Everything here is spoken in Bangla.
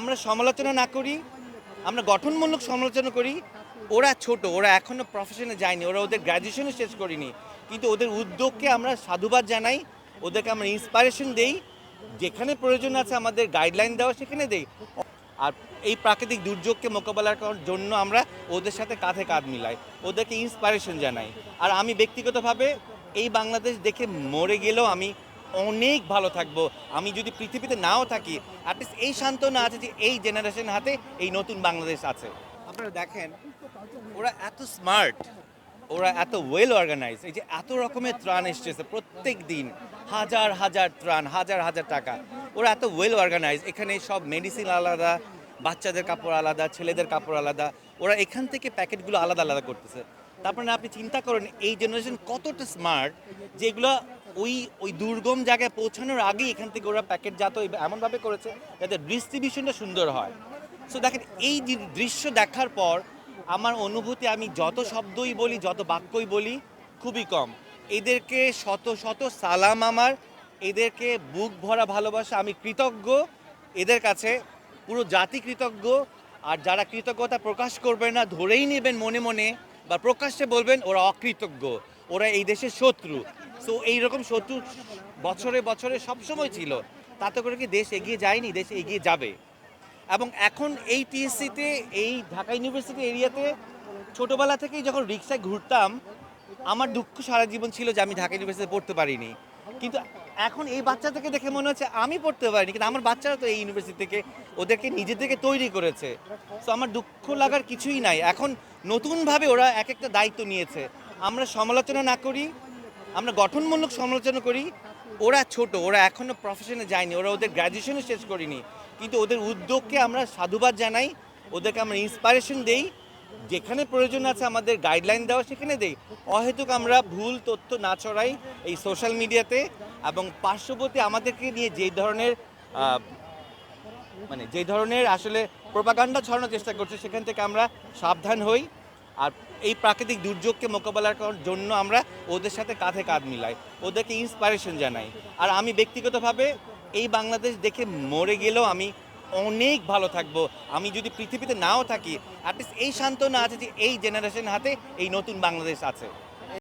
আমরা সমালোচনা না করি, আমরা গঠনমূলক সমালোচনা করি। ওরা ছোট, ওরা এখনও প্রফেশনে যায়নি, ওরা ওদের গ্র্যাজুয়েশনও শেষ করিনি। কিন্তু ওদের উদ্যোগকে আমরা সাধুবাদ জানাই, ওদেরকে আমরা ইন্সপায়ারেশন দেই। যেখানে প্রয়োজন আছে আমাদের গাইডলাইন দেওয়া সেখানে দেই। আর এই প্রাকৃতিক দুর্যোগকে মোকাবেলা করার জন্য আমরা ওদের সাথে কাঁধে কাঁধ মিলাই, ওদেরকে ইন্সপায়ারেশন জানাই। আর আমি ব্যক্তিগতভাবে এই বাংলাদেশ দেখে মরে গেলেও আমি অনেক ভালো থাকব। আমি যদি পৃথিবীতে নাও থাকি অ্যাটলিস্ট এই সান্ত্বনা আছে যে এই জেনারেশন হাতে এই নতুন বাংলাদেশ আছে। আপনারা দেখেন, ওরা এত স্মার্ট ওরা এত ওয়েল অর্গানাইজ এই যে এত রকমের ত্রাণ এসছে প্রত্যেক দিন। হাজার হাজার ত্রাণ, হাজার হাজার টাকা। ওরা এত ওয়েল অর্গানাইজ এখানে সব মেডিসিন আলাদা, বাচ্চাদের কাপড় আলাদা, ছেলেদের কাপড় আলাদা। ওরা এখান থেকে প্যাকেটগুলো আলাদা আলাদা করতেছে। তারপরে আপনি চিন্তা করেন, এই জেনারেশন কতটা স্মার্ট যেগুলো ওই ওই দুর্গম জায়গায় পৌঁছানোর আগেই এখান থেকে ওরা প্যাকেটজাত এমনভাবে করেছে যাতে ডিস্ট্রিবিউশনটা সুন্দর হয়। সো দেখেন, এই দৃশ্য দেখার পর আমার অনুভূতি, আমি যত শব্দই বলি, যত বাক্যই বলি, খুবই কম। এদেরকে শত শত সালাম আমার, এদেরকে বুক ভরা ভালোবাসা, আমি কৃতজ্ঞ। এদের কাছে পুরো জাতি কৃতজ্ঞ। আর যারা কৃতজ্ঞতা প্রকাশ করবে না, ধরেই নেবেন মনে মনে, বা প্রকাশ্যে বলবেন, ওরা অকৃতজ্ঞ। ওরা এই দেশের শত্রু। সো এইরকম শত্রু বছরে বছরে সবসময় ছিল। তাতে করে কি দেশ এগিয়ে যায়নি, দেশ এগিয়ে যাবে। এবং এখন এই টিএসসিতে, এই ঢাকা ইউনিভার্সিটি এরিয়াতে ছোটোবেলা থেকেই যখন রিক্সায় ঘুরতাম, আমার দুঃখ সারা জীবন ছিল যে আমি ঢাকা ইউনিভার্সিটিতে পড়তে পারিনি। কিন্তু এখন এই বাচ্চাদেরকে দেখে মনে হচ্ছে আমি পড়তে পারিনি, কিন্তু আমার বাচ্চারা তো এই ইউনিভার্সিটি থেকে ওদেরকে নিজে থেকে তৈরি করেছে। সো আমার দুঃখ লাগার কিছুই নাই। এখন নতুনভাবে ওরা এক একটা দায়িত্ব নিয়েছে। আমরা সমালোচনা না করি আমরা গঠনমূলক সমালোচনা করি। ওরা ছোট, ওরা এখনও প্রফেশনে যায়নি, ওরা ওদের গ্র্যাজুয়েশনও শেষ করিনি। কিন্তু ওদের উদ্যোগকে আমরা সাধুবাদ জানাই, ওদেরকে আমরা ইন্সপায়ারেশন দেই। যেখানে প্রয়োজন আছে আমাদের গাইডলাইন দেওয়া সেখানে দেই। অহেতুক আমরা ভুল তথ্য না ছড়াই এই সোশ্যাল মিডিয়াতে এবং পার্শ্ববর্তী আমাদেরকে নিয়ে যে ধরনের মানে যে ধরনের আসলে প্রপাগান্ডা ছড়ানোর চেষ্টা করছে, সেখান থেকে আমরা সাবধান হই। আর এই প্রাকৃতিক দুর্যোগকে মোকাবেলা করার জন্য আমরা ওদের সাথে কাঁধে কাঁধ মিলাই, ওদেরকে ইন্সপায়ারেশন জানাই। আর আমি ব্যক্তিগতভাবে এই বাংলাদেশ দেখে মরে গেলেও আমি অনেক ভালো থাকব। আমি যদি পৃথিবীতে নাও থাকি অ্যাটলিস্ট এই সান্ত্বনা আছে যে এই জেনারেশন হাতে এই নতুন বাংলাদেশ আছে।